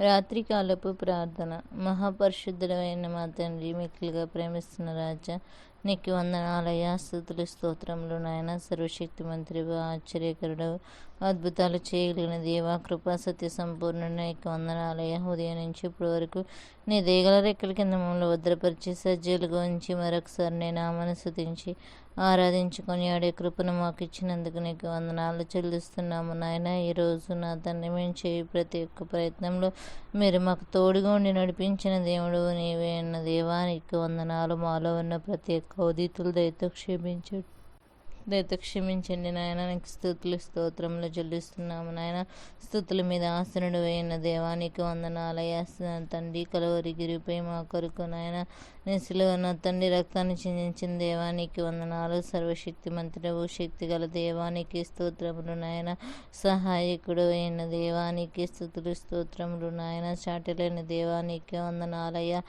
రాత్రికాలపు ప్రార్థన. మహాపరిశుద్ధుడైన మా తండ్రి మిక్కులుగా ప్రేమిస్తున్న రాజా నీకు వందనాలయ స్థుతులు స్తోత్రములు నాయన. సర్వశక్తి మంత్రివు ఆశ్చర్యకరుడు అద్భుతాలు చేయగలిగిన దేవా కృపా సత్య సంపూర్ణ నీకు వందనాలయ ఉదయం నుంచి ఇప్పటి వరకు నీ దేగల రెక్కల కింద మమ్మల్ని భద్రపరిచి సజ్జీలుగా ఉంచి మరొకసారి నేను ఆమెను శుతించి ఆరాధించుకొని ఆడే కృపను మాకు ఇచ్చినందుకు నీకు వందనాలు చెల్లిస్తున్నాము నాయన. ఈరోజు నా తండ్రి మేము చేయి ప్రతి ఒక్క ప్రయత్నంలో మీరు మాకు తోడుగా ఉండి నడిపించిన దేవుడు నీవే అన్న దేవా. నీకు వందనాలు. మాలో ఉన్న ప్రతి ఒక్క ఉదితులు దయతో క్షమించు. దయతో క్షమించండి నాయన. నీకు స్థుతులు స్తోత్రంలో చెల్లిస్తున్నాము నాయన. స్థుతుల మీద ఆసనుడు అయిన దేవానికి వందనాలయ తండ్రి కలవరి గిరిపై మా కొరకు నాయన. నిశలో నా తండ్రి రక్తాన్ని చిందించిన దేవానికి వందనాలు. సర్వశక్తి మంత్రుడు శక్తి గల దేవానికి స్తోత్రములు నాయన. సహాయకుడు అయిన దేవానికి స్థుతులు స్తోత్రములు నాయన. చాటలేని దేవానికి వందనాలయ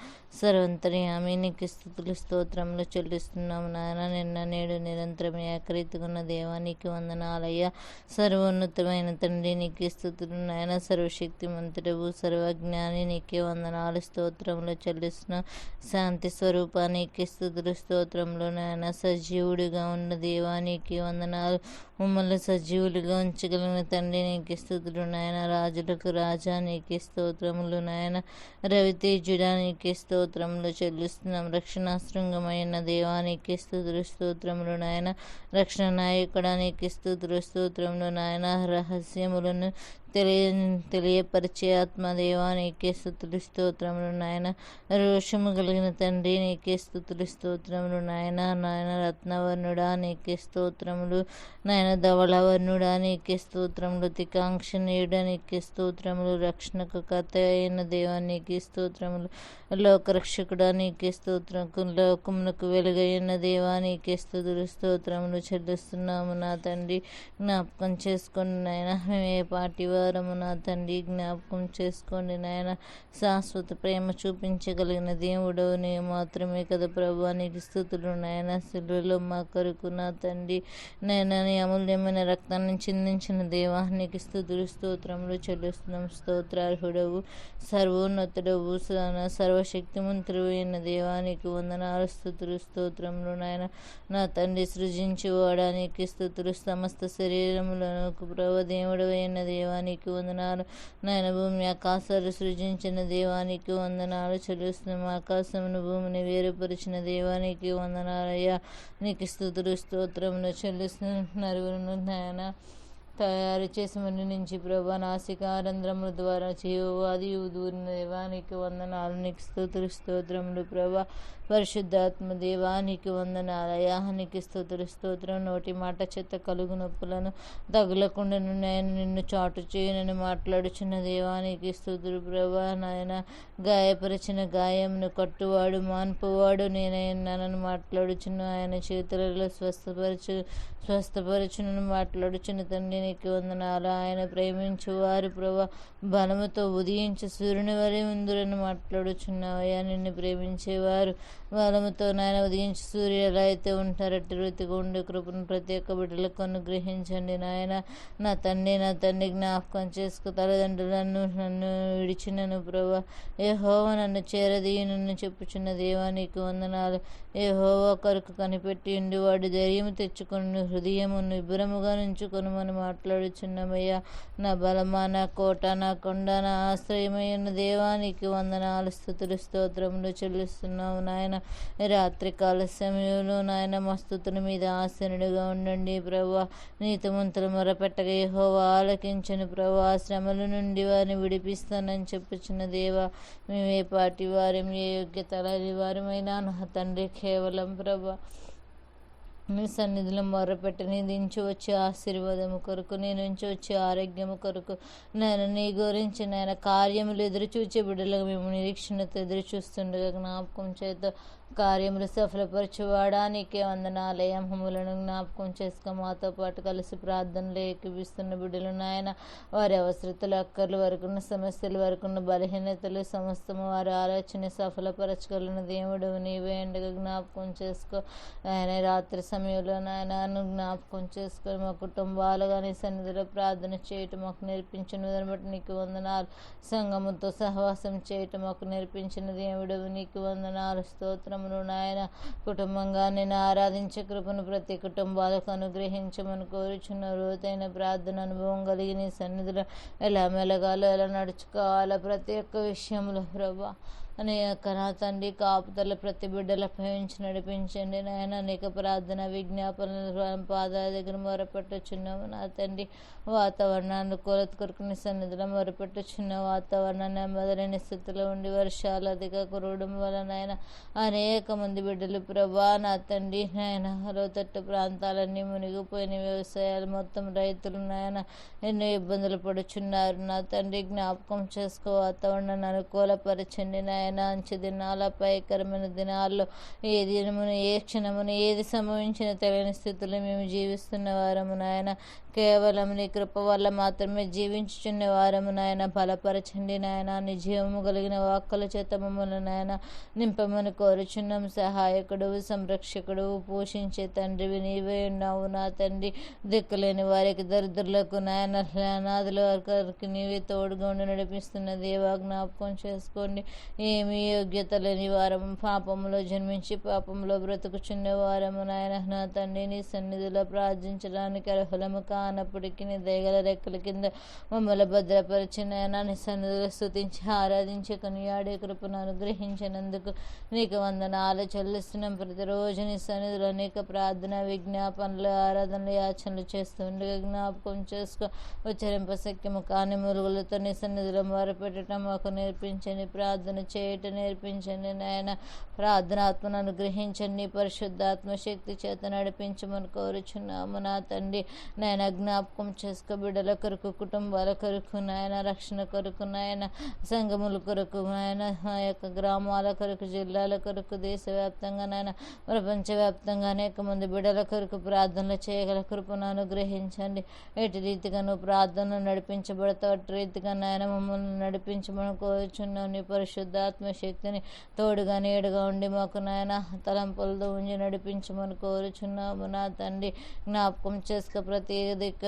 సర్వంతర్యామి నీకు స్థుతులు స్తోత్రములు చెల్లిస్తున్నాము నాయన. నిన్న నేడు నిరంతరం ఏకరీతికున్న దేవానికి వందనాలయ్య. సర్వోన్నతమైన తండ్రి నీకు స్థుతులు నాయన. సర్వశక్తి మంత్రుడు సర్వజ్ఞాని నీకే వందనాలు. స్తోత్రములు చెల్లిస్తున్న శాంతి స్వరూపానికి స్థుతులు స్తోత్రంలో నాయన. సజీవుడిగా ఉన్న దేవానికి వందనాలు. మమ్మల్ని సజీవులుగా ఉంచగలిగిన తండ్రి నీకు స్థుతులు నాయన. రాజులకు రాజా నీకు స్తోత్రములు నాయన. రవితేజుడా నీకు స్తోత్రములు చెల్లిస్తున్నాం. రక్షణాశృంగమైన దేవానికి స్థుతులు స్తోత్రములు నాయన. రక్షణ నాయకుడా నీకు స్థుతులు స్తోత్రములు నాయన రహస్యములను తెలియ తెలియపరిచే ఆత్మదేవా నీకే స్థుతులు స్తోత్రములు నాయన. రోషము కలిగిన తండ్రి నీకే స్థుతులు స్తోత్రములు నాయన. నాయన రత్నవర్ణుడా నీకే స్తోత్రములు. నాయన ధవళవర్ణుడా నీకే స్తోత్రములు. తికాంక్షణీయుడా నీకే స్తోత్రములు. రక్షణకు కథ అయిన దేవా నీకే స్తోత్రములు. లోకరక్షకుడా నీకే స్తోత్రం లోకమునకు వెలుగైన దేవా నీకే స్థుతులు స్తోత్రములు చెల్లిస్తున్నాము నా తండ్రి. జ్ఞాపకం చేసుకుని నాయన మేము ఏ పాటి వారము నా తండ్రి జ్ఞాపకం చేసుకోండి నాయన. శాశ్వత ప్రేమ చూపించగలిగిన దేవుడు నీ మాత్రమే కదా ప్రభు నీటి స్థుతులు నాయన. శిలువలో మా కొరకు నా తండ్రి నేను నీ అమూల్యమైన రక్తాన్ని చిందించిన దేవా నీకు స్థుతులు స్తోత్రములు చెల్లిస్తున్నాం. స్తోత్రార్హుడవు సర్వోన్నతుడవు సర్వశక్తిమంతుడు అయిన దేవానికి వందనాలు స్థుతులు స్తోత్రములు నాయన. నా తండ్రి సృజించి వాడానికి స్థుతులు సమస్త శరీరములను ప్రభు దేవుడు అయిన దేవానికి వందనాలు. నాయన భూమి ఆకాశాలు సృజించిన దేవానికి వందనాలు. చెల్లిస్తున్నాం ఆకాశమును భూమిని వేరుపరిచిన దేవానికి వందనాలయ్యా. నీకు స్థుతులు స్తోత్రమును చెల్లిస్తున్న నరువును నాయన. తయారు చేసి మన నుంచి ప్రభా నాసికారంధ్రముల ద్వారా జీవవాది దూరిన దేవానికి వందనాలు. నీకు స్తోత్ర స్తోత్రములు ప్రభా. పరిశుద్ధాత్మ దేవానికి వందనాలయా నీకు స్తోత్ర స్తోత్రం. నోటి మాట చెత్త కలుగు నొప్పులను తగులకుండా నేను నిన్ను చాటు చేయనని మాట్లాడుచున్న దేవానికి స్తోత్రు ప్రభా. నాయన గాయపరిచిన గాయంను కట్టువాడు మాన్పువాడు. నేనైనానని మాట్లాడుచున్న ఆయన చేతులలో స్వస్థపరచు స్వస్థపరచునని మాట్లాడుచున్న తండ్రి నీకు వందనాలు. ఆయన ప్రేమించువారు ప్రభా బలముతో ఉదయించి సూర్యుని వరే ఉందురని మాట్లాడుచున్నావయ్యా నిన్ను ప్రేమించేవారు బలముతో నాయన ఉదయించి సూర్యుడు ఎలా అయితే ఉంటారట్టి రీతిగా ఉండే కృపను ప్రతి ఒక్క బిడ్డలకు అనుగ్రహించండి నాయన. నా తండ్రి నా తండ్రి జ్ఞాపకం చేసుకు తల్లిదండ్రులను నన్ను విడిచినను ప్రభా ఏ హోవా నన్ను చేరదీయ నన్ను చెప్పుచున్న దేవానికి వందనాలు. ఏ హోవా కొరకు కనిపెట్టి ఉండి వాడు ధైర్యం తెచ్చుకుని హృదయము నుంచుకొని మనం మాట్లాడుచున్నామయ్యా. నా బలమా నా కోట నా కొండ నా ఆశ్రయమైన దేవానికి వందనాలు. స్థుతులు స్తోత్రములు చెల్లిస్తున్నావు నాయన. రాత్రికాల సమయంలో నాయన మస్తుతుల మీద ఆసనుడిగా ఉండండి ప్రభా. నీతిమంతులు మొరపెట్టగా హోవా ఆలకించను ప్రభా. శ్రమల నుండి వారిని విడిపిస్తానని చెప్పుచున్న దేవా మేమే పాటి వారం ఏ యోగ్యత వారమైనా నా తండ్రి కేవలం ప్రభా. నీ సన్నిధిలో మొర్రపెట్టి నీ దించి వచ్చే ఆశీర్వాదము కొరకు నీ నుంచి వచ్చే ఆరోగ్యము కొరకు. నేను నీ గురించి నేను కార్యములు ఎదురు చూచే బిడ్డలకు మేము నిరీక్షణతో ఎదురు చూస్తుండగా జ్ఞాపకం చేత కార్యములు సఫలపరచువాడానికి నీకే వందనాలయ జ్ఞాపకం చేసుకో మాతో పాటు కలిసి ప్రార్థనలు ఏకీపిస్తున్న బిడ్డలు నాయన వారి అవసరతలు అక్కర్లు వరకున్న సమస్యలు వరకున్న బలహీనతలు సమస్తము వారి ఆలోచన సఫలపరచగలిగిన దేవుడు నీవే ఎండగా జ్ఞాపకం చేసుకో. ఆయన రాత్రి సమయంలో నాయన జ్ఞాపకం చేసుకొని మా కుటుంబాలుగా నీ సన్నిధిలో ప్రార్థన చేయటం మాకు నేర్పించిన దాన్ని బట్టి నీకు వందనాలు. సంగముతో సహవాసం చేయటం మాకు నేర్పించిన దేవుడు నీకు వందనాలు. స్తోత్రములు నాయన. కుటుంబంగా నేను ఆరాధించే కృపను ప్రతి కుటుంబాలకు అనుగ్రహించమని కోరుచున్న రోజైన ప్రార్థన అనుభవం కలిగి నీ సన్నిధిలో ఎలా మెలగాలో ఎలా నడుచుకోవాలో ప్రతి ఒక్క విషయంలో ప్రభా. అనేక నా తండ్రి కాపుతల ప్రతి బిడ్డలపై ఉంచి నడిపించండి నాయన. అనేక ప్రార్థన విజ్ఞాపనలు పాదాల దగ్గర మొరపెట్టుచున్నాము. నా తండ్రి వాతావరణాన్ని అనుకూలత కొరకు నీ సన్నిధిలో మొరపెట్టుచున్న వాతావరణాన్ని నెమ్మదలేని స్థితిలో ఉండి వర్షాలు అధిక కురవడం వలన ఆయన అనేక మంది బిడ్డలు ప్రభా నా తండ్రి నాయన లోతట్టు ప్రాంతాలన్నీ మునిగిపోయిన వ్యవసాయాలు మొత్తం రైతులు నాయన ఎన్నో ఇబ్బందులు పడుచున్నారు. నా తండ్రి జ్ఞాపకం చేసుకో వాతావరణాన్ని అనుకూలపరచండి నాయన. అంచె దినాల పైకరమైన దినాల్లో ఏ దినమును ఏ క్షణమును ఏది సంభవించిన తెలియని స్థితిలో మేము జీవిస్తున్న వారము నాయన. కేవలం నీ కృప వల్ల మాత్రమే జీవించుచున్న వారము నాయన. బలపరచండి నాయన. నీ జీవము కలిగిన వాక్కుల చేత మమ్మల్ని నాయన నింపమని కోరుచున్నాం. సహాయకుడు సంరక్షకుడు పోషించే తండ్రివి నీవే ఉన్నావు నా తండ్రి. దిక్కులేని వారికి దరిద్రులకు నాయన అనాథుల వారికి నీవే తోడుగా ఉండి నడిపిస్తున్న దేవా జ్ఞాపకం చేసుకోండి. ఏమీ యోగ్యత లేని వారము. పాపంలో జన్మించి పాపంలో బ్రతుకుచున్న వారము. నాయన నా తండ్రి నీ సన్నిధిలో ప్రార్థించడానికి అర్హులము కానప్పటికీ నీ దయగల రెక్కల కింద మమ్మల్ని భద్రపరిచిన నీ సన్నిధిలో స్థుతించి ఆరాధించి కొనియాడే కృపను అనుగ్రహించినందుకు నీకు వందనాలు చెల్లిస్తున్నాం. ప్రతిరోజు నీ సన్నిధిలో అనేక ప్రార్థన విజ్ఞాపనలు ఆరాధనలు యాచనలు చేస్తుండగా జ్ఞాపకం చేసుకో. ఉచ్చరింప సఖ్యము కాని మురుగులతో నీ సన్నిధిలో మొరపెట్టడం మాకు నేర్పించని ప్రార్థన చేయటం నేర్పించండి నాయన. ప్రార్థనాత్మను అనుగ్రహించండి. పరిశుద్ధాత్మ శక్తి చేత నడిపించమని కోరుచున్నాము నా తండ్రి. నాయన జ్ఞాపకం చేసుకో బిడ్డల కొరకు కుటుంబాల కొరకు నాయన రక్షణ కొరకు నాయన సంఘముల కొరకు నాయన ఆ యొక్క గ్రామాల కొరకు జిల్లాల కొరకు దేశవ్యాప్తంగా నాయన ప్రపంచవ్యాప్తంగా అనేక మంది బిడ్డల కొరకు ప్రార్థనలు చేయగల కృపను అనుగ్రహించండి. ఎటు రీతిగా నువ్వు ప్రార్థనలు నడిపించబడతావు అటు రీతిగా నాయన మమ్మల్ని నడిపించమని కోరుచున్నావు. నీ పరిశుద్ధ ఆత్మశక్తిని తోడుగా నీడుగా ఉండి మాకు నాయన తలంపులతో ఉంచి నడిపించమని కోరుచున్నాము నా తండ్రి. జ్ఞాపకం చేసుక ప్రతి దిక్క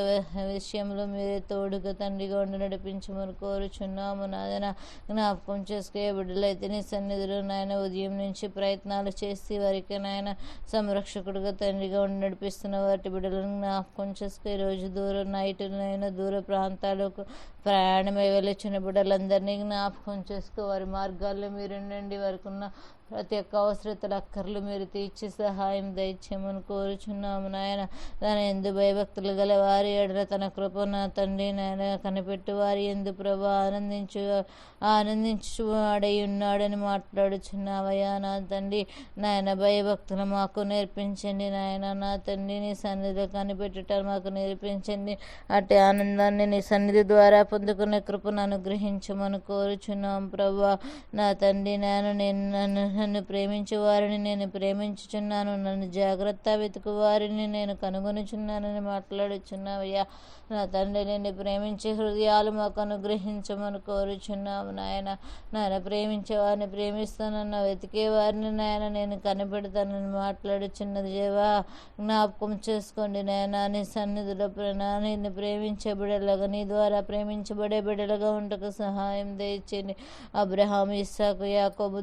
విషయంలో మీరే తోడుగా తండ్రిగా ఉండి నడిపించమని కోరుచున్నాము నాయన. జ్ఞాపకం చేసుకునే బిడ్డలైతే నీ సన్నిధిలో నాయన ఉదయం నుంచి ప్రయత్నాలు చేసి వారికి నాయన సంరక్షకుడుగా తండ్రిగా ఉండి నడిపిస్తున్న వాటి బిడ్డలను జ్ఞాపకం చేసుకు ఈరోజు దూరం నైట్ నైనా దూర ప్రాంతాలకు ప్రయాణమై వెళ్ళొచ్చిన బిడ్డలందరినీ జ్ఞాపకం చేసుకో. వారి మార్గాల్లో మీరు ఉండండి వారికి ఉన్న ప్రతి ఒక్క అవసరతల అక్కర్లు మీరు తీర్చి సహాయం దయచేయమని కోరుచున్నాము నాయన. దాని ఎందు భయభక్తులు గల వారి ఎడల తన కృప నా తండ్రి నాయన కనిపెట్టు వారి ఎందు ప్రభు ఆనందించు ఆనందించు వాడై ఉన్నాడని మాట్లాడుచున్నావయ్యా నా తండ్రి. నాయన భయభక్తులు మాకు నేర్పించండి నాయన. నా తండ్రి నీ సన్నిధిలో కనిపెట్టుట మాకు నేర్పించండి. అటు ఆనందాన్ని నీ సన్నిధి ద్వారా పొందుకునే కృపను అనుగ్రహించమని కోరుచున్నాం ప్రభు. నా తండ్రి నేను నేను నన్ను నన్ను ప్రేమించే వారిని నేను ప్రేమించుచున్నాను. నన్ను జాగ్రత్త వెతుకు వారిని నేను కనుగొనుచున్నానని మాట్లాడుచున్నావయ్యా. నా తండ్రి నిన్ను ప్రేమించే హృదయాలు మాకు అనుగ్రహించమని కోరుచున్నాము నాయన. నాయన ప్రేమించే వారిని ప్రేమిస్తానన్న వెతికే వారిని నాయన నేను కనిపెడతానని మాట్లాడుచున్నది దేవా. జ్ఞాపకం చేసుకోండి నాయన నీ సన్నిధిలో ప్రేణ నిన్ను ప్రేమించే బిడలుగా నీ ద్వారా ప్రేమించబడే బిడలుగా ఉండకు సహాయం దయచేయండి. అబ్రహాం ఇస్సాకు యాకోబు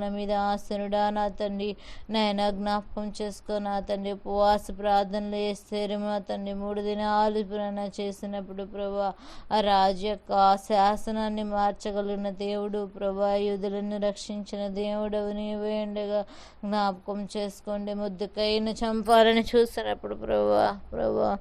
దేవాస్తుతుల మీద ఆసనుడా నా తండ్రి. నాయన జ్ఞాపకం చేసుకో నా తండ్రి. ఉపవాస ప్రార్థనలు చేస్తారు మా తండ్రి. మూడు దినాలు పురాణ చేసినప్పుడు ప్రభా ఆ రాజు యొక్క శాసనాన్ని మార్చగలిగిన దేవుడు ప్రభా యుధులను రక్షించిన దేవుడు నీవే ఉండగా జ్ఞాపకం చేసుకోండి. ముద్దుకైన చంపాలని చూసినప్పుడు ప్రభా ప్రభా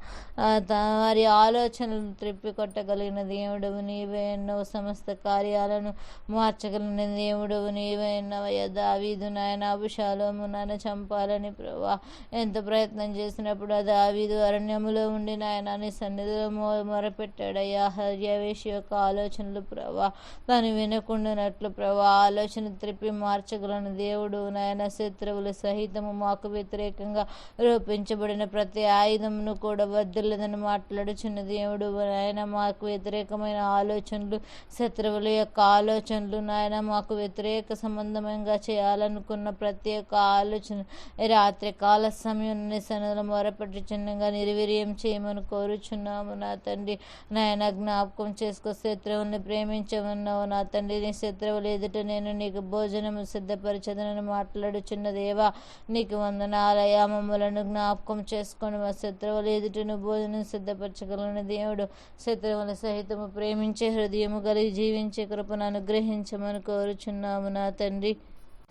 త- వారి ఆలోచనలను త్రిప్పి కొట్టగలిగిన దేవుడు నీవే ఎన్నో సమస్త కార్యాలను మార్చగలిగిన దేవుడు నీవే ఎన్నో దావీదు నాయన అభిషాలోము నాయన చంపాలని ప్రభా. ఎంత ప్రయత్నం చేసినప్పుడు ఆ దావీదు అరణ్యములో ఉండి నాయన నీ సన్నిధిలో మొ మొరపెట్టాడయ్యా. హర్యవేషి యొక్క ఆలోచనలు ప్రభా. దాన్ని వినకుండానట్లు ప్రభా. ఆలోచన త్రిప్పి మార్చగలను దేవుడు. నాయన శత్రువులు సహితము మాకు వ్యతిరేకంగా రూపించబడిన ప్రతి ఆయుధమును కూడా వద్దులేదని మాట్లాడుచున్న దేవుడు. నాయన మాకు వ్యతిరేకమైన ఆలోచనలు శత్రువుల యొక్క ఆలోచనలు నాయన మాకు వ్యతిరేక సంబంధమైన సంబంధంగా చేయాలనుకున్న ప్రత్యేక ఆలోచన రాత్రి కాల సమయం నిసనలు మొరపెట్టి చిన్నగా నిర్వీర్యం చేయమని కోరుచున్నాము నా తండ్రి. నాయన జ్ఞాపకం చేసుకో శత్రువుని ప్రేమించమన్నావు నా తండ్రి. నీ శత్రువులు ఎదుట నేను నీకు భోజనము సిద్ధపరచదనని మాట్లాడుచున్న దేవా నీకు వందనాలయా మమ్మలను జ్ఞాపకం చేసుకొని మా శత్రువులు ఎదుటను భోజనం సిద్ధపరచగలను దేవుడు. శత్రువుల సహితము ప్రేమించే హృదయము కలిగి జీవించే కృపను అనుగ్రహించమని కోరుచున్నాము నా తండ్రి.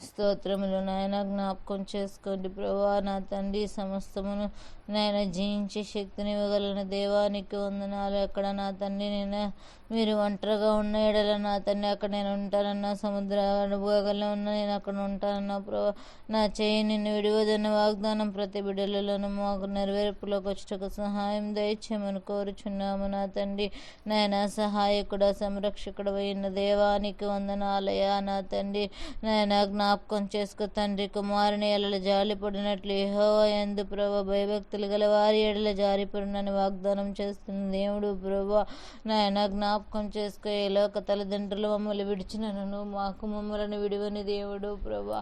స్తోత్రములు నాయన జ్ఞాపకం చేసుకోండి ప్రభా. నా తండ్రి సమస్తమును నాయన జయించే శక్తిని ఇవ్వగలను దేవానికి వందనాలు. ఎక్కడ నా తండ్రి నేను మీరు ఒంటరిగా ఉన్న ఎడల నా అక్కడ నేను ఉంటానన్నా సముద్ర అనుభవగల ఉన్న నేను అక్కడ ఉంటానన్నా ప్రభా నా చేయి నిన్ను విడివదన్న వాగ్దానం ప్రతి బిడ్డలలోనూ మాకు నెరవేర్పులోకి వచ్చటకు సహాయం దయచేయమని కోరుచున్నాము నా తండ్రి. నాయన సహాయకుడ సంరక్షకుడు అయిన దేవానికి వందనాలయ నా తండ్రి. నాయన జ్ఞాపకం చేసుకో తండ్రి కుమారుని ఎడల జాలిపడినట్లు ఏహో ఎందు ప్రభా భయభక్తులు గల వారి ఎడల జారిపడినని వాగ్దానం చేస్తున్న దేవుడు ప్రభా. నాయన జ్ఞాపకం చేసుకో ఏ ఒక తల్లిదండ్రులు మమ్మల్ని విడిచినను మాకు మమ్మల్ని విడివని దేవుడు ప్రభా.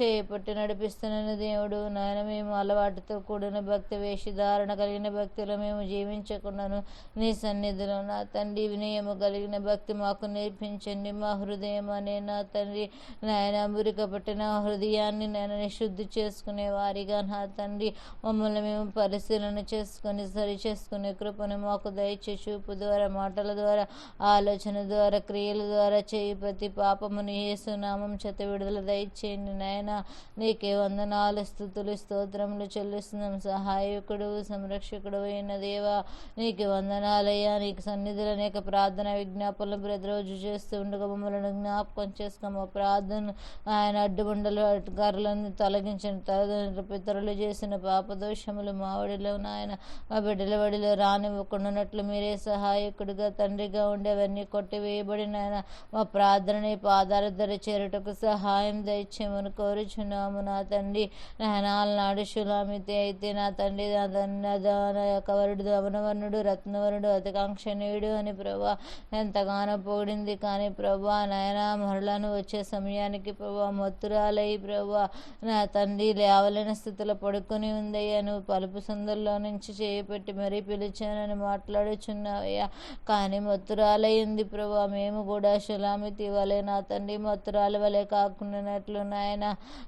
చేయపట్టి నడిపిస్తున్న దేవుడు. నాయన మేము అలవాటుతో కూడిన భక్తి వేషి ధారణ కలిగిన భక్తిలో మేము జీవించకుండాను నీ సన్నిధిలో నా తండ్రి వినయము కలిగిన భక్తి మాకు నేర్పించండి. మా హృదయం అనే నా తండ్రి నాయన మురిక పట్టిన హృదయాన్ని నేను శుద్ధి చేసుకునే వారిగా నా తండ్రి. మమ్మల్ని మేము పరిశీలన చేసుకొని సరి చేసుకునే కృపను మాకు దయచే చూపు ద్వారా మాటల ద్వారా ఆలోచన ద్వారా క్రియల ద్వారా చేయి ప్రతి పాపమును ఏసునామం చేత విడుదల దయచేయండి నాయన. నీకే వందనాలు స్థుతులు స్తోత్రములు చెల్లిస్తున్నాం. సహాయకుడు సంరక్షకుడు అయిన దేవా నీకు వందనాలయ్యా. నీకు సన్నిధిలో అనేక ప్రార్థన విజ్ఞాపనలు ప్రతిరోజు చేస్తూ ఉండగా మమ్మల్ని జ్ఞాపకం చేసుకోము ప్రార్థన ఆయన అడ్డుబండలు అడ్డుగారులను తొలగించిన తల్లిదండ్రులు పితరులు చేసిన పాపదోషములు మావడిలో నాయన. మా బిడ్డల వడిలో రానివ్వకుండానట్లు మీరే సహాయకుడిగా తండ్రిగా ఉండేవన్నీ కొట్టివేయబడిన ఆయన మా ప్రార్థనని పాదాల ధర చేరుటకు సహాయం దయచేమని కోరుచున్నాము నా తండ్రి. నాయనాల నాడు శులామితి అయితే నా తండ్రి నా తండ్రి యొక్క వరుడు రత్నవరుడు అతికాంక్షణీయుడు అని ప్రభా. ఎంతగానో పొగిడింది కానీ ప్రభా నాయన మరలను వచ్చే సమయానికి ప్రభా మత్తురాలయ్యి ప్రభా నా తండ్రి లేవలేని స్థితిలో పడుకొని ఉందయ్యా. నువ్వు పలుపు సందుల్లో నుంచి చేపెట్టి మరీ పిలిచానని మాట్లాడుచున్నావయ్యా. కానీ మత్తు ఉంది ప్రభా. మేము కూడా శులామితి వలె నా తండ్రి మత్తురాల వలె కాకుండానట్లు నాయన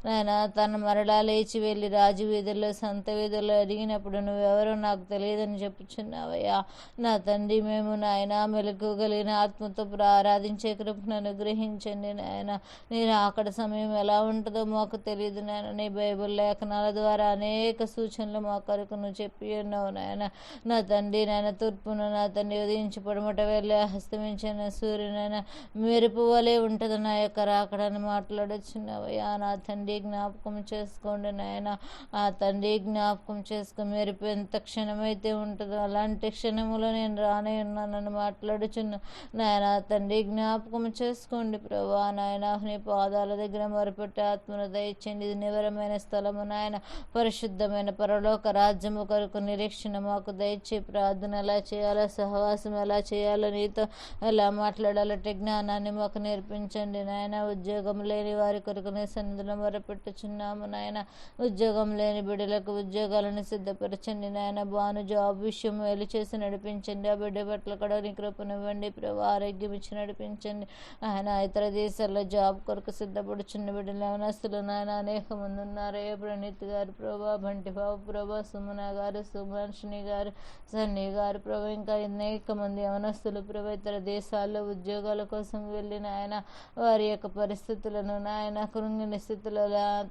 నాయన తన మరలా లేచి వెళ్ళి రాజు వీధుల్లో సంత వీధుల్లో అడిగినప్పుడు నువ్వెవరో నాకు తెలియదని చెప్పుచున్నావయ్యా. నా తండ్రి మేము నాయన మెలకుగలిగిన ఆత్మతో ఆరాధించే కృపను అనుగ్రహించండి నాయన. నేను అక్కడ సమయం ఎలా ఉంటుందో మాకు తెలియదు నాయన. నీ బైబిల్ లేఖనాల ద్వారా అనేక సూచనలు మా కొరకు నువ్వు చెప్పి ఉన్నావు నాయన. నా తండ్రి నాయన తూర్పును నా తండ్రి ఉదయించి పడమట వెళ్ళి అస్తమించిన సూర్యునైన మెరుపు వలె ఉంటుంది నా యొక్క రాకడని మాట్లాడొచ్చున్నావయ్యా. నా తండ్రి జ్ఞాపకం చేసుకోండి నాయన. ఆ తండ్రి జ్ఞాపకం చేసుకో మెరుపు ఎంత క్షణమైతే ఉంటుందో అలాంటి క్షణములో నేను రానే ఉన్నానని మాట్లాడుచున్న. నాయన తండ్రి జ్ఞాపకం చేసుకోండి ప్రభా. నాయన నీ పాదాల దగ్గర మరపెట్టి ఆత్మను దయచండి ఇది నివరమైన స్థలము నాయన. పరిశుద్ధమైన పరలోక రాజ్యము కొరకు నిరీక్షణ మాకు దయచే ప్రార్థన ఎలా చేయాలో సహవాసం ఎలా చేయాలని మీతో ఎలా మాట్లాడాలంటే జ్ఞానాన్ని మాకు నేర్పించండి నాయన. ఉద్యోగం లేని వారి కొరకు నీ సన్నిధిలో మొరపెట్టుచున్నాము నాయన. ఉద్యోగం లేని బిడ్డలకు ఉద్యోగాలను సిద్ధపరచండి నాయన. బాను జాబ్ విషయం వెళ్ళి చేసి నడిపించండి. ఆ బిడ్డ పట్ల కూడా నీ కృపనివ్వండి. ప్రభు ఆరోగ్యం ఇచ్చి నడిపించండి. ఆయన ఇతర దేశాల్లో జాబ్ కొరకు సిద్ధపడుచున్న బిడ్డలు యవనస్తులు నాయన అనేక మంది ఉన్నారే. ప్రణీత్ గారు ప్రభా బంటి బాబు ప్రభా సుమన గారు సుభాషిణి గారు సన్నీ గారు ప్రభా ఇంకా అనేక మంది యవనస్తులు ప్రభు ఇతర దేశాల్లో ఉద్యోగాల కోసం వెళ్ళిన ఆయన వారి యొక్క పరిస్థితులను నాయన కృంగిన స్థితిలో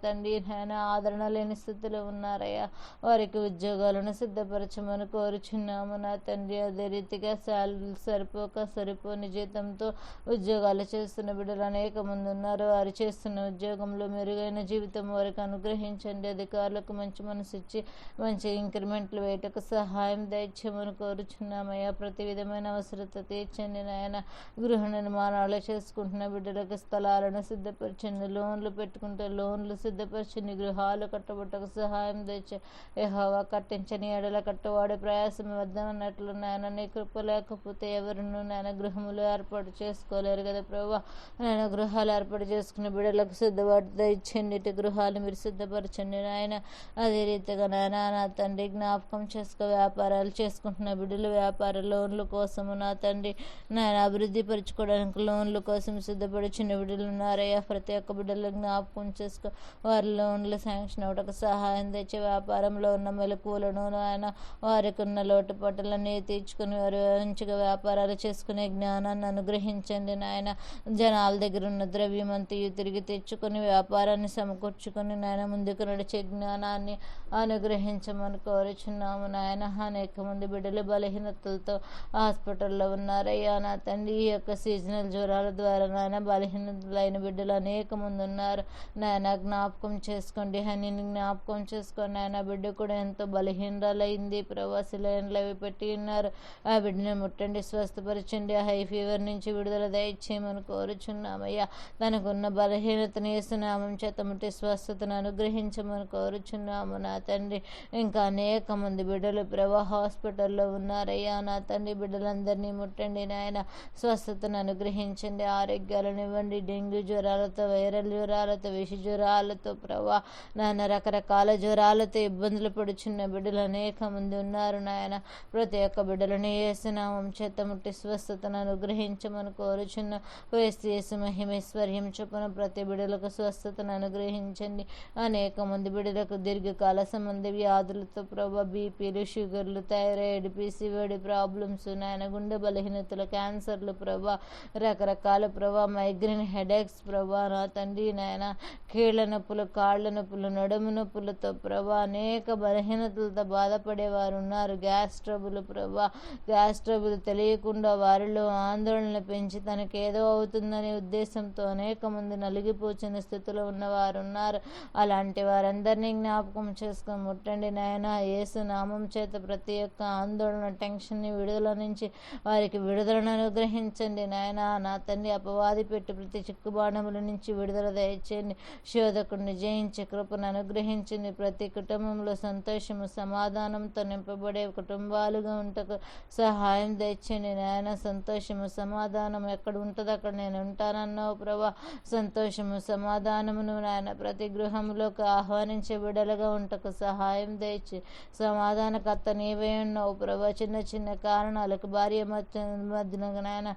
తండ్రి నాయన ఆదరణ లేని స్థితిలో ఉన్నారయ్యా. వారికి ఉద్యోగాలను సిద్ధపరచమని కోరుచున్నాము నా తండ్రి. అదే రీతిగా శాలరీలు సరిపోక సరిపోని జీతంతో ఉద్యోగాలు చేస్తున్న బిడ్డలు అనేక మంది ఉన్నారు. వారు చేస్తున్న ఉద్యోగంలో మెరుగైన జీవితం వారికి అనుగ్రహించండి. అధికారులకు మంచి మనసు ఇచ్చి మంచి ఇంక్రిమెంట్లు వేయటకు సహాయం దయచేయమని కోరుచున్నామయ్యా. ప్రతి విధమైన అవసరత తీర్చండి నాయన. గృహ నిర్మాణాలు చేసుకుంటున్న బిడ్డలకు స్థలాలను సిద్ధపరచండి. లోన్లు పెట్టుకుంటే లోన్లు సిద్ధపరచండి. గృహాలు కట్టబట్టకు సహాయం తెచ్చే యెహోవా కట్టించని ఎడల కట్టవాడే ప్రయాసం వద్దన్నట్లు నాయన. నీ కృప లేకపోతే ఎవరినూ నాయన గృహములు ఏర్పాటు చేసుకోలేరు కదా ప్రభా. నాయన గృహాలు ఏర్పాటు చేసుకున్న బిడ్డలకు సిద్ధపడి ఇచ్చండి ఇటు గృహాలు మీరు సిద్ధపరచండి నాయన. అదే రీతిగా నాయన నా తండ్రి జ్ఞాపకం చేసుకో. వ్యాపారాలు చేసుకుంటున్న బిడ్డలు వ్యాపార లోన్ల కోసము నా తండ్రి నాయన అభివృద్ధి పరచుకోవడానికి లోన్ల కోసం సిద్ధపడి చిన్న బిడ్డలు ఉన్నారయ్యా ప్రతి ఒక్క బిడ్డలు జ్ఞాపకం చేసుకో. వారి లోన్లు శాంక్షన్ అవటకు సహాయం తెచ్చి వ్యాపారంలో ఉన్న మెలకువలను ఆయన వారికి ఉన్న లోటుపాట్లన్నీ తీర్చుకుని వారు మంచిగా వ్యాపారాలు చేసుకునే జ్ఞానాన్ని అనుగ్రహించండి నాయన. జనాల దగ్గర ఉన్న ద్రవ్యమంతయు తిరిగి తెచ్చుకొని వ్యాపారాన్ని సమకూర్చుకొని నాయన ముందుకు నడిచే జ్ఞానాన్ని అనుగ్రహించమని కోరుచున్నాము నాయన. అనేక మంది బిడ్డలు బలహీనతలతో హాస్పిటల్లో ఉన్న ఉన్నారయ్యా నా తండ్రి. ఈ యొక్క సీజనల్ జ్వరాల ద్వారా నాయన బలహీనతలైన బిడ్డలు అనేక మంది ఉన్నారు. నాయన జ్ఞాపకం చేసుకోండి. హనీని జ్ఞాపకం చేసుకోండి. నాయన బిడ్డ కూడా ఎంతో బలహీనరాలైంది. ప్రవాసులైనలు అవి పెట్టి ఉన్నారు. ఆ బిడ్డని ముట్టండి స్వస్థపరచండి. ఆ హై ఫీవర్ నుంచి విడుదల దయచేయమని కోరుచున్నామయ్యా. తనకున్న బలహీనతను వేస్తున్నామం చేత ముట్టి స్వస్థతను అనుగ్రహించమని కోరుచున్నాము నా తండ్రి. ఇంకా అనేక మంది బిడ్డలు ప్రభా హాస్పిటల్లో ఉన్నారయ్యా నా తండ్రి. బిడ్డలందరినీ ముట్టండి నాయన. స్వస్థతను అనుగ్రహించండి. ఆరోగ్యాలను ఇవ్వండి. డెంగ్యూ జ్వరాలతో వైరల్ జ్వరాలతో విష జ్వరాలతో ప్రభా నాయన రకరకాల జ్వరాలతో ఇబ్బందులు పడుచున్న బిడ్డలు అనేక మంది ఉన్నారు నాయన. ప్రతి ఒక్క బిడ్డలను వేసినామం చేత ముట్టి స్వస్థతను అనుగ్రహించమని కోరుచున్న వేసి మహిమేశ్వర్యం చొప్పున ప్రతి బిడ్డలకు స్వస్థతను అనుగ్రహించండి. అనేక మంది బిడ్డలకు దీర్ఘకాల సంబంధ వ్యాధులతో ప్రభా బీపీలు షుగర్లు థైరాయిడ్ పీసీఓడి ప్రాబ్లమ్స్ నాయన గుండె బలహీన బలహీనతలు క్యాన్సర్లు ప్రభా రకరకాల ప్రభా మైగ్రేన్ హెడేక్స్ ప్రభా నా తండ్రి నాయన కీళ్ళ నొప్పులు కాళ్ళ నొప్పులు నడుము నొప్పులతో ప్రభా అనేక బలహీనతలతో బాధపడేవారు ఉన్నారు. గ్యాస్ ట్రబుల్ ప్రభా గ్యాస్ ట్రబుల్ తెలియకుండా వారిలో ఆందోళన పెంచి తనకి ఏదో అవుతుందనే ఉద్దేశంతో అనేక మంది నలిగిపోచిన స్థితిలో ఉన్నవారు ఉన్నారు. అలాంటి వారందరినీ జ్ఞాపకం చేసుకొని ముట్టండి నాయన. యేసు నామం చేత ప్రతి ఒక్క ఆందోళన టెన్షన్ని విడుదల నుంచి వారికి విడుదలను అనుగ్రహించండి. నాయన నా తండ్రి అపవాది పెట్టి ప్రతి చిక్కుబాణముల నుంచి విడుదల దయచేయండి. శోధకుడిని జయించి కృపను అనుగ్రహించండి. ప్రతి కుటుంబంలో సంతోషము సమాధానంతో నింపబడే కుటుంబాలుగా ఉంటకు సహాయం తెచ్చండి నాయన సంతోషము సమాధానం ఎక్కడ ఉంటుందో అక్కడ నేను ఉంటానన్నావు ప్రభా. సంతోషము సమాధానమును నాయన ప్రతి గృహంలోకి ఆహ్వానించే బిడలుగా ఉంటకు సహాయం దయచి సమాధానకర్త నీవే ఉన్నావు ప్రభా. చిన్న చిన్న కారణాలకు భార్య మధ్య మధ్యన నాయన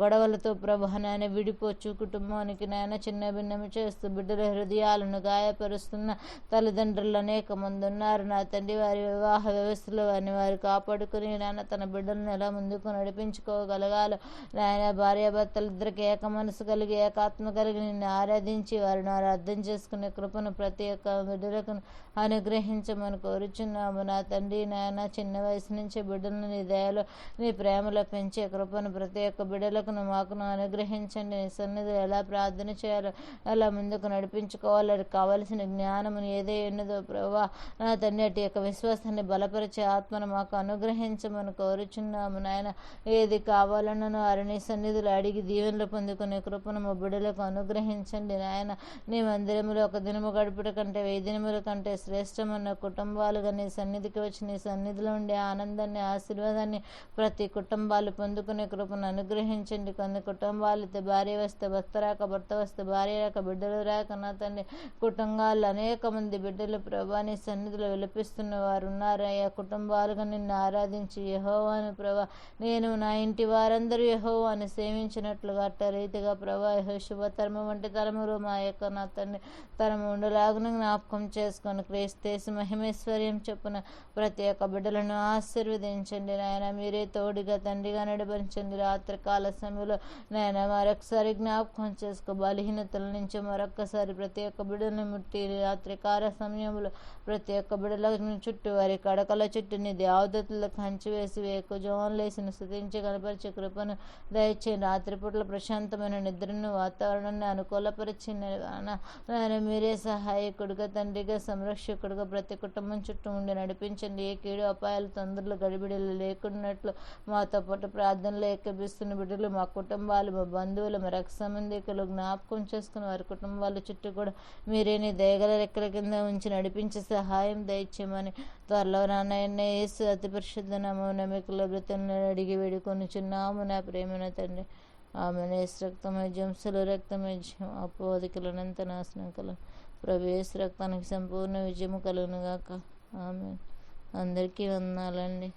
గొడవలతో ప్రభు నాయన విడిపోచ్చు కుటుంబానికి నాయన చిన్న భిన్నము చేస్తూ బిడ్డల హృదయాలను గాయపరుస్తున్న తల్లిదండ్రులు అనేక మంది ఉన్నారు. నా తండ్రి వారి వివాహ వ్యవస్థలో వారిని వారు కాపాడుకుని నాయన తన బిడ్డలను ఎలా ముందుకు నడిపించుకోగలగాలో నాయన భార్యాభర్తలు ఇద్దరికి ఏక మనసు కలిగి ఏకాత్మ కలిగి నిన్ను ఆరాధించి వారిని వారు అర్థం చేసుకునే కృపను ప్రతి ఒక్క బిడ్డలకు అనుగ్రహించమని కోరుచున్నాము. నా తండ్రి నాయన చిన్న వయసు నుంచి బిడ్డలను నీ దయలో నీ ప్రేమలో పెంచే కృపను ప్రతి ఒక్క బిడలకు మాకును అనుగ్రహించండి. నీ సన్నిధిలో ఎలా ప్రార్థన చేయాలో ఎలా ముందుకు నడిపించుకోవాలో కావలసిన జ్ఞానమును ఏదే ఉన్నదో ప్రభా నా తండ్రి అటు యొక్క విశ్వాసాన్ని బలపరిచే ఆత్మను మాకు అనుగ్రహించమని కోరుచున్నాము నాయన. ఏది కావాలన్నను అరణి సన్నిధులు అడిగి దీవెనలు పొందుకునే కృపను మా బిడలకు అనుగ్రహించండి నాయన. నీ మందిరములో ఒక దినము గడుపుట కంటే వెయ్యి దినముల కంటే శ్రేష్టమన్న కుటుంబాలుగా నీ సన్నిధికి వచ్చి నీ సన్నిధిలో ఉండే ఆనందాన్ని ఆశీర్వాదాన్ని ప్రతి కుటుంబాలు పొందుకునే కృపను అనుగ్రహించండి. కొన్ని కుటుంబాలతో భార్య వస్తే భర్త రాక భర్త వస్తే భార్య రాక బిడ్డలు రాక నా తండ్రి కుటుంబాలు అనేక మంది బిడ్డలు ప్రభా నీ సన్నిధిలో విలపిస్తున్న వారు ఉన్నారయ్యా కుటుంబాలుగా నిన్ను ఆరాధించి యహోవాను ప్రభా నేను నా ఇంటి వారందరూ యహోవాను సేవించినట్లుగా అట్ట రీతిగా ప్రభా శుభ శుభతరము వంటి తరములు మా యొక్క నా తండ్రి తరము ఉండలాగున జ్ఞాపకం చేసుకొని క్రీస్తేసి మహిమేశ్వర్యం చొప్పున ప్రతి ఒక్క బిడ్డలను ఆశీర్వదించండి. నాయన మీరే తోడుగా తండ్రి తండ్రిగా నడిపించండి రాత్రి కాల సమయంలో నాయన మరొకసారి జ్ఞాపకం చేసుకో. బలహీనతల నుంచి మరొకసారి ప్రతి ఒక్క బిడ్డను ముట్టి రాత్రికాల సమయంలో ప్రతి ఒక్క బిడ్డల చుట్టూ వారి కడకల చుట్టూ నీ దేవదత్తులు కంచి వేసి వేకు. జోన్లేసిన స్థుతించి కనపరిచే కృపను దయచేయండి. రాత్రిపూట్ల ప్రశాంతమైన నిద్రను వాతావరణాన్ని అనుకూలపరిచిన నాయన మీరే సహాయకుడిగా తండ్రిగా సంరక్షకుడిగా ప్రతి కుటుంబం చుట్టూ ఉండి నడిపించండి. ఏ కీడు అపాయాలు తొందరలు గడిబిడలు లేకున్నట్లు మాతో పూట ప్రార్థనలు ఏకభిస్తున్న బిడ్డలు మా కుటుంబాలు మా బంధువులు మా రక్త సంబంధికులు జ్ఞాపకం చేసుకుని వారి కుటుంబాల చుట్టూ కూడా మీరేని దేగల దయగల రెక్కల కింద ఉంచి నడిపించే సహాయం దయచేయమని త్వరలో నాన్న యేసు అతి పరిశుద్ధ నామం నమ్మికల బ్రతులను అడిగి వేడుకొని చున్నాము నా ప్రేమన తండ్రి ఆమె రక్తమై జంసులు రక్తమజ్యం అపోధికలనంత నాశనం కల. ప్రవేశ రక్తానికి సంపూర్ణ విజయము కలుగునుగాక ఆమె అందరికీ వందాలండి